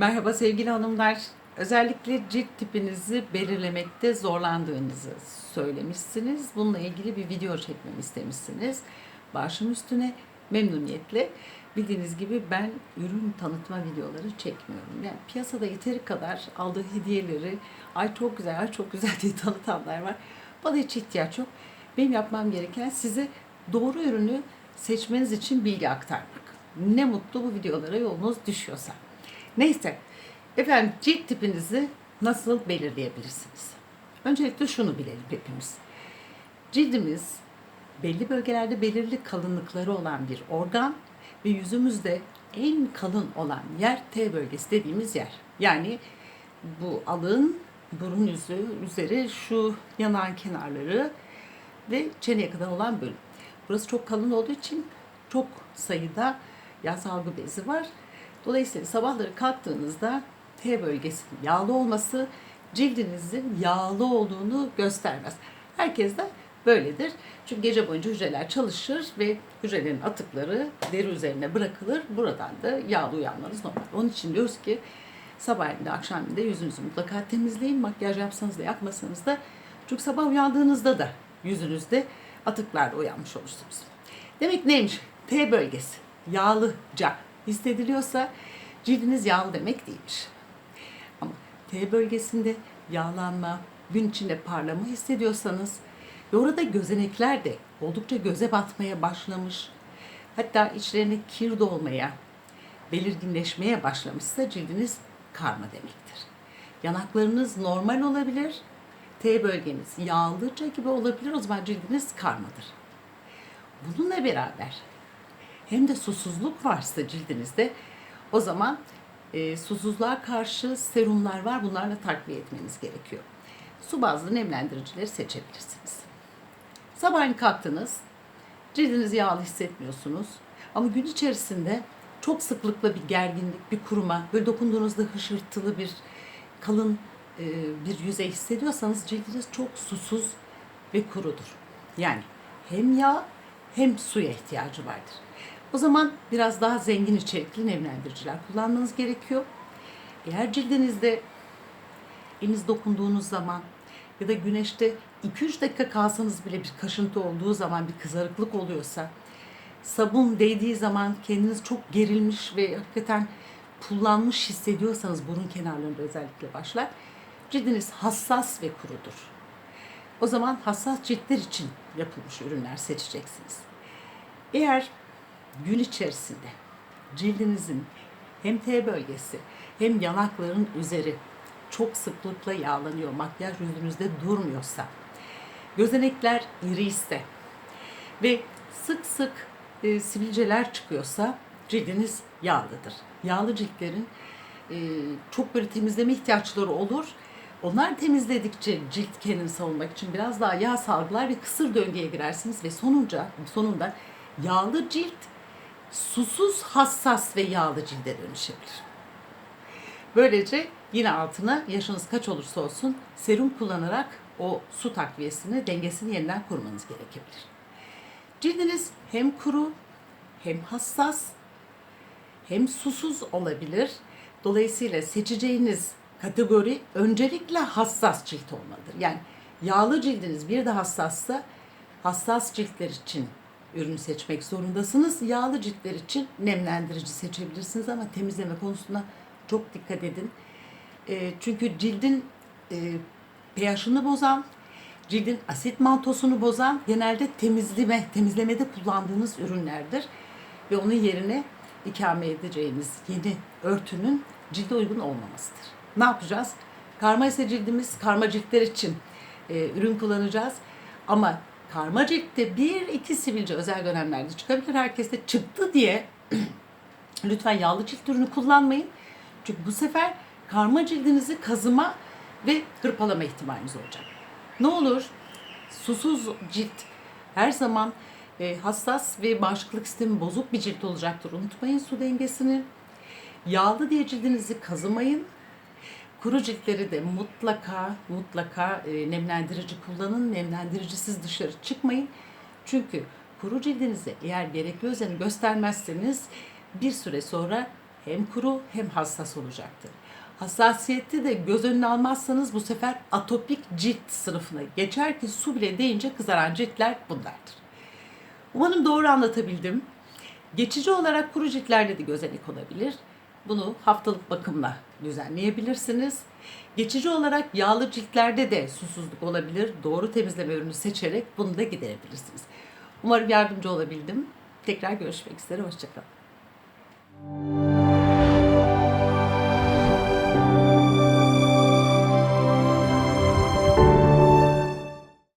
Merhaba sevgili hanımlar. Özellikle cilt tipinizi belirlemekte zorlandığınızı söylemişsiniz. Bununla ilgili bir video çekmemi istemişsiniz. Başım üstüne memnuniyetle. Bildiğiniz gibi ben ürün tanıtma videoları çekmiyorum. Yani piyasada yeteri kadar aldığı hediyeleri ay çok güzel, ay çok güzel diye tanıtanlar var. Bana hiç ihtiyaç yok. Benim yapmam gereken size doğru ürünü seçmeniz için bilgi aktarmak. Ne mutlu bu videolara yolunuz düşüyorsa. Neyse. Efendim cilt tipinizi nasıl belirleyebilirsiniz? Öncelikle şunu bilelim hepimiz. Cildimiz belli bölgelerde belirli kalınlıkları olan bir organ ve yüzümüzde en kalın olan yer T bölgesi dediğimiz yer. Yani bu alın, burun yüzü üzeri şu yanağın kenarları ve çeneye kadar olan bölüm. Burası çok kalın olduğu için çok sayıda yağ salgı bezi var. Dolayısıyla sabahları kalktığınızda T bölgesinin yağlı olması cildinizin yağlı olduğunu göstermez. Herkes de böyledir. Çünkü gece boyunca hücreler çalışır ve hücrelerin atıkları deri üzerine bırakılır. Buradan da yağlı uyanmanız normal. Onun için diyoruz ki sabahleyin de yüzünüzü mutlaka temizleyin. Makyaj yapsanız da yapmasanız da. Çünkü sabah uyandığınızda da yüzünüzde atıklarla uyanmış olursunuz. Demek neymiş? T bölgesi yağlıca hissediliyorsa cildiniz yağlı demek değilmiş. Ama T bölgesinde yağlanma, gün içinde parlama hissediyorsanız ve orada gözenekler de oldukça göze batmaya başlamış, hatta içlerine kir dolmaya, belirginleşmeye başlamışsa cildiniz karma demektir. Yanaklarınız normal olabilir, T bölgeniz yağlıca gibi olabilir, o zaman cildiniz karmadır. Bununla beraber hem de susuzluk varsa cildinizde o zaman e, susuzluğa karşı serumlar var. Bunlarla takviye etmeniz gerekiyor. Su bazlı nemlendiricileri seçebilirsiniz. Sabahleyin kalktınız. Cildinizi yağlı hissetmiyorsunuz. Ama gün içerisinde çok sıklıkla bir gerginlik, bir kuruma, böyle dokunduğunuzda hışırtılı bir kalın e, bir yüzey hissediyorsanız cildiniz çok susuz ve kurudur. Yani hem yağ hem suya ihtiyacı vardır. O zaman biraz daha zengin içerikli nemlendiriciler kullanmanız gerekiyor. Eğer cildinizde eliniz dokunduğunuz zaman ya da güneşte 2-3 dakika kalsanız bile bir kaşıntı olduğu zaman bir kızarıklık oluyorsa sabun değdiği zaman kendiniz çok gerilmiş ve hakikaten pullanmış hissediyorsanız burun kenarlarında özellikle başlar. Cildiniz hassas ve kurudur. O zaman hassas ciltler için yapılmış ürünler seçeceksiniz. Eğer gün içerisinde cildinizin hem T bölgesi hem yanakların üzeri çok sıklıkla yağlanıyor, makyaj yüzünüzde durmuyorsa, gözenekler iri ise ve sık sık e, sivilceler çıkıyorsa cildiniz yağlıdır. Yağlı ciltlerin e, çok böyle temizleme ihtiyaçları olur. Onlar temizledikçe cilt kendini savunmak için biraz daha yağ salgılar ve kısır döngüye girersiniz ve sonunca sonunda yağlı cilt susuz, hassas ve yağlı cilde dönüşebilir. Böylece yine altına yaşınız kaç olursa olsun serum kullanarak o su takviyesini, dengesini yeniden kurmanız gerekebilir. Cildiniz hem kuru, hem hassas, hem susuz olabilir. Dolayısıyla seçeceğiniz kategori öncelikle hassas cilt olmalıdır. Yani yağlı cildiniz bir de hassassa hassas ciltler için ürün seçmek zorundasınız. Yağlı ciltler için nemlendirici seçebilirsiniz ama temizleme konusunda çok dikkat edin. E, çünkü cildin e, pH'ını bozan, cildin asit mantosunu bozan genelde temizleme, temizlemede kullandığınız ürünlerdir. Ve onun yerine ikame edeceğiniz yeni örtünün cilde uygun olmamasıdır. Ne yapacağız? Karma ise cildimiz, karma ciltler için e, ürün kullanacağız. Ama karma ciltte bir iki sivilce özel dönemlerde çıkabilir. Herkeste çıktı diye lütfen yağlı cilt ürünü kullanmayın. Çünkü bu sefer karma cildinizi kazıma ve hırpalama ihtimaliniz olacak. Ne olur susuz cilt her zaman e, hassas ve bağışıklık sistemi bozuk bir cilt olacaktır. Unutmayın su dengesini. Yağlı diye cildinizi kazımayın. Kuru ciltleri de mutlaka mutlaka e, nemlendirici kullanın. Nemlendiricisiz dışarı çıkmayın. Çünkü kuru cildinize eğer gerekli özeni göstermezseniz bir süre sonra hem kuru hem hassas olacaktır. Hassasiyeti de göz önüne almazsanız bu sefer atopik cilt sınıfına geçer ki su bile deyince kızaran ciltler bunlardır. Umarım doğru anlatabildim. Geçici olarak kuru ciltlerde de gözenek olabilir. Bunu haftalık bakımla düzenleyebilirsiniz. Geçici olarak yağlı ciltlerde de susuzluk olabilir. Doğru temizleme ürünü seçerek bunu da giderebilirsiniz. Umarım yardımcı olabildim. Tekrar görüşmek üzere. Hoşçakalın.